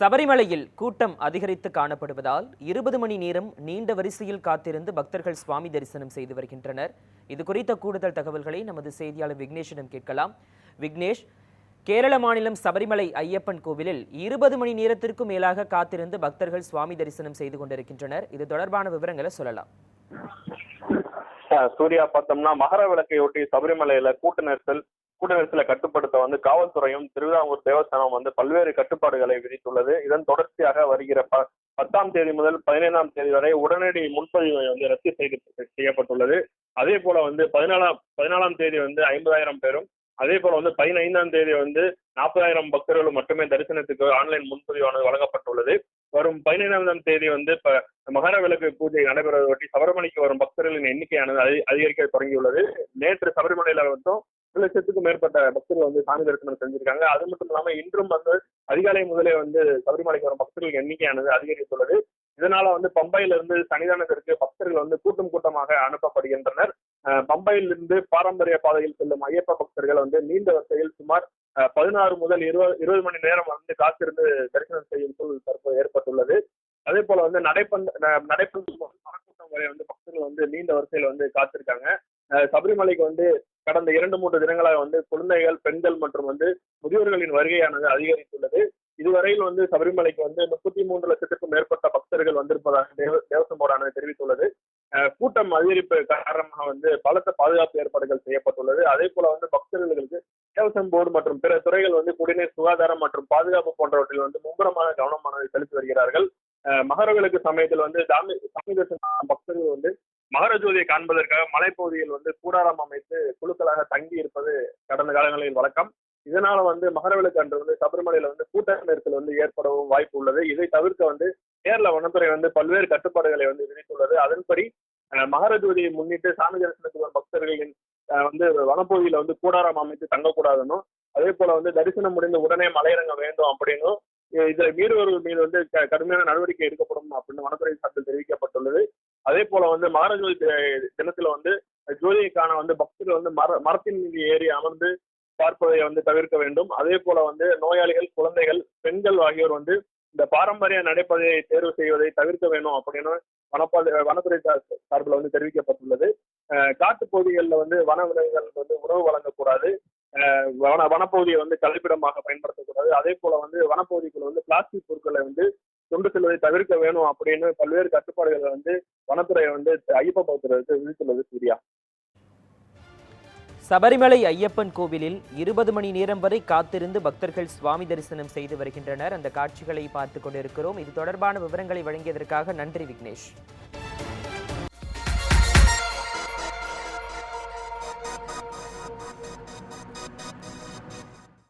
சபரிமலையில் கூட்டம் அதிகரித்து காணப்படுவதால் இருபது மணி நேரம் நீண்ட வரிசையில் காத்திருந்து பக்தர்கள் சுவாமி தரிசனம் செய்து வருகின்றனர். இது குறித்த கூடுதல் தகவல்களை நமது செய்தியாளர் விக்னேஷிடம் கேட்கலாம். விக்னேஷ் கேரள மாநிலம் சபரிமலை ஐயப்பன் கோவிலில் இருபது மணி நேரத்திற்கும் மேலாக காத்திருந்து பக்தர்கள் சுவாமி தரிசனம் செய்து கொண்டிருக்கின்றனர். இது தொடர்பான விவரங்களை சொல்லலாம். சூர்யா பார்த்தோம்னா மகர விளக்கையொட்டி சபரிமலையில கூட்ட நெரிசல் கூட்ட நெரிசலை கட்டுப்படுத்த வந்து காவல்துறையும் திருவிதாங்கூர் தேவஸ்தானம் வந்து பல்வேறு கட்டுப்பாடுகளை விதித்துள்ளது. இதன் தொடர்ச்சியாக வருகிற ப பத்தாம் தேதி முதல் பதினைந்தாம் தேதி வரை உடனடி முன்பதிவை வந்து ரத்து செய்து செய்யப்பட்டுள்ளது. அதே போல வந்து பதினாலாம் பதினாலாம் தேதி வந்து ஐம்பதாயிரம் பேரும் அதே போல வந்து பதினைந்தாம் தேதி வந்து நாற்பதாயிரம் பக்தர்களும் மட்டுமே தரிசனத்துக்கு ஆன்லைன் முன்பதிவானது வழங்கப்பட்டுள்ளது. வரும் பதினைந்தாம் தேதி வந்து இப்ப மகர விளக்கு பூஜை நடைபெறுவதை சபரிமலைக்கு வரும் பக்தர்களின் எண்ணிக்கையானது அதிகரிக்க தொடங்கியுள்ளது. நேற்று சபரிமலையில மட்டும் ஒரு லட்சத்துக்கும் மேற்பட்ட பக்தர்கள் வந்து சாமி தரிசனம் செஞ்சிருக்காங்க. அது மட்டும் இல்லாம இன்றும் வந்து அதிகாலை முதலே வந்து சபரிமலைக்கு வரும் பக்தர்கள் எண்ணிக்கையானது அதிகரித்துள்ளது. இதனால வந்து பம்பையில இருந்து சன்னிதானத்திற்கு பக்தர்கள் வந்து கூட்டம் கூட்டமாக அனுப்பப்படுகின்றனர். அஹ் பம்பையிலிருந்து பாரம்பரிய பாதையில் செல்லும் ஐயப்ப பக்தர்கள் வந்து நீண்ட வரிசையில் சுமார் பதினாறு முதல் இருபது இருபது மணி நேரம் வந்து காத்திருந்து தரிசனம் செய்யும் சூழல் தற்போது ஏற்பட்டுள்ளது. அதே போல வந்து நடைப்பந்த ந- மரக்கூட்டம் வரை வந்து பக்தர்கள் வந்து நீண்ட வரிசையில் வந்து காத்திருக்காங்க. சபரிமலைக்கு வந்து கடந்த இரண்டு மூன்று தினங்களாக வந்து குழந்தைகள் பெண்கள் மற்றும் வந்து முதியோர்களின் வருகையானது அதிகரித்துள்ளது. இதுவரையில் வந்து சபரிமலைக்கு வந்து முப்பத்தி மூன்று லட்சத்திற்கும் மேற்பட்ட பக்தர்கள் வந்திருப்பதாக தேவ தேவசம் போர்டானது தெரிவித்துள்ளது. அஹ், கூட்டம் அதிகரிப்பு காரணமாக வந்து பலத்த பாதுகாப்பு ஏற்பாடுகள் செய்யப்பட்டுள்ளது. அதே போல வந்து பக்தர்களுக்கு தேவசம் போர்டு மற்றும் பிற துறைகள் வந்து குடிநீர் சுகாதாரம் மற்றும் பாதுகாப்பு போன்றவற்றில் வந்து மும்முரமான கவனமானது செலுத்தி வருகிறார்கள். அஹ், மகரவிளக்கு சமயத்தில் வந்து சாமி சாமி தரிசனம் பக்தர்கள் வந்து மகர ஜோதியை காண்பதற்காக மலைப்பகுதியில் வந்து கூடாரம் அமைத்து குழுக்களாக தங்கி இருப்பது கடந்த காலங்களில் வழக்கம். இதனால வந்து மகரவிளக்கு அன்று வந்து சபரிமலையில வந்து கூட்ட நெரிசல் வந்து ஏற்படவும் வாய்ப்பு உள்ளது. இதை தவிர்க்க வந்து கேரள வனத்துறை வந்து பல்வேறு கட்டுப்பாடுகளை வந்து விதித்துள்ளது. அதன்படி மகர ஜோதியை முன்னிட்டு சாமி தரிசனத்துக்கு வரும் பக்தர்களின் வந்து வனப்பகுதியில வந்து கூடாரம் அமைத்து தங்கக்கூடாதுன்னும் அதே போல வந்து தரிசனம் முடிந்த உடனே மலையிறங்க வேண்டும் அப்படின்னும் இதை மீறுவர்கள் மீது வந்து க- கடுமையான நடவடிக்கை எடுக்கப்படும் அப்படின்னு வனத்துறை சார்பில் தெரிவிக்கப்பட்டுள்ளது. அதே போல வந்து மகரஜோதி தினத்துல வந்து ஜோதியை காண வந்து பக்தர்கள் வந்து மர மரத்தின் மீது ஏறி அமர்ந்து பார்ப்பதை வந்து தவிர்க்க வேண்டும். அதே போல வந்து நோயாளிகள் குழந்தைகள் பெண்கள் ஆகியோர் வந்து இந்த பாரம்பரிய நடைபாதையை தேர்வு செய்வதை தவிர்க்க வேண்டும் அப்படின்னு வனப்பாதை வனத்துறை சார்பில் வந்து தெரிவிக்கப்பட்டுள்ளது. காட்டு காட்டுப் பகுதிகளில் வந்து வன விலங்குகள் வந்து உணவு வழங்கக்கூடாது. வன வனப்பகுதியை வந்து கழிப்பிடமாக பயன்படுத்தக்கூடாது. அதே போல வந்து வனப்பகுதிக்குள்ள வந்து பிளாஸ்டிக் பொருட்களை வந்து கொண்டு செல்வதை தவிர்க்க வேணும் அப்படின்னு பல்வேறு கட்டுப்பாடுகளை வந்து வனத்துறை வந்து ஐயப்ப பக்தர்களுக்கு விதித்துள்ளது சூர்யா. சபரிமலை ஐயப்பன் கோவிலில் இருபது மணி நேரம் வரை காத்திருந்து பக்தர்கள் சுவாமி தரிசனம் செய்து வருகின்றனர். அந்த காட்சிகளை பார்த்து கொண்டிருக்கிறோம். இது தொடர்பான விவரங்களை வழங்கியதற்காக நன்றி விக்னேஷ்.